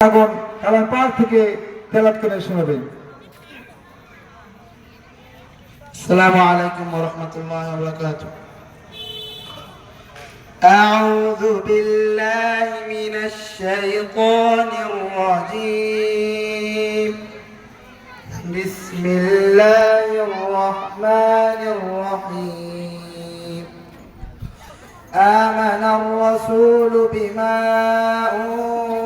আগুন কালাম পাক থেকে তেলাত করে শোনাবেন السلام عليكم ورحمة الله وبركاته أعوذ بالله من الشيطان الرجيم بسم الله الرحمن الرحيم آمن الرسول بما أنزل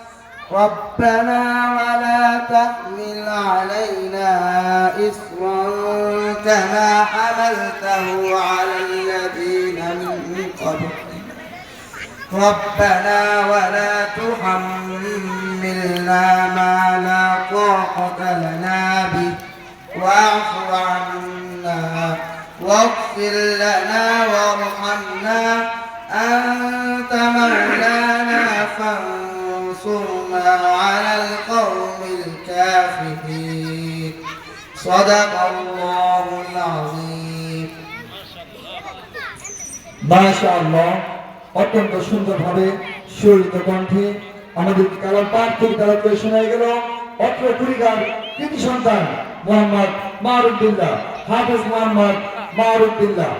ربنا ولا تحمل علينا إصرا كما حملته على الذين من قبلنا ربنا ولا تحملنا ما لا طاقة لنا به. واعف عنا واغفر لنا وارحمنا. فانصرنا على القوم الكافرين صدق الله العظيم মাশাআল্লাহ অত্যন্ত সুন্দরভাবে সুরিত কণ্ঠে আমাদের কালাম পাক থেকে তেলাত করে শোনা গেল অত্র কুড়িগার কৃতি সন্তান মোহাম্মদ মারুদ্দিল্লাহ হাফেজ মোহাম্মদ মারুদ্দিল্লাহ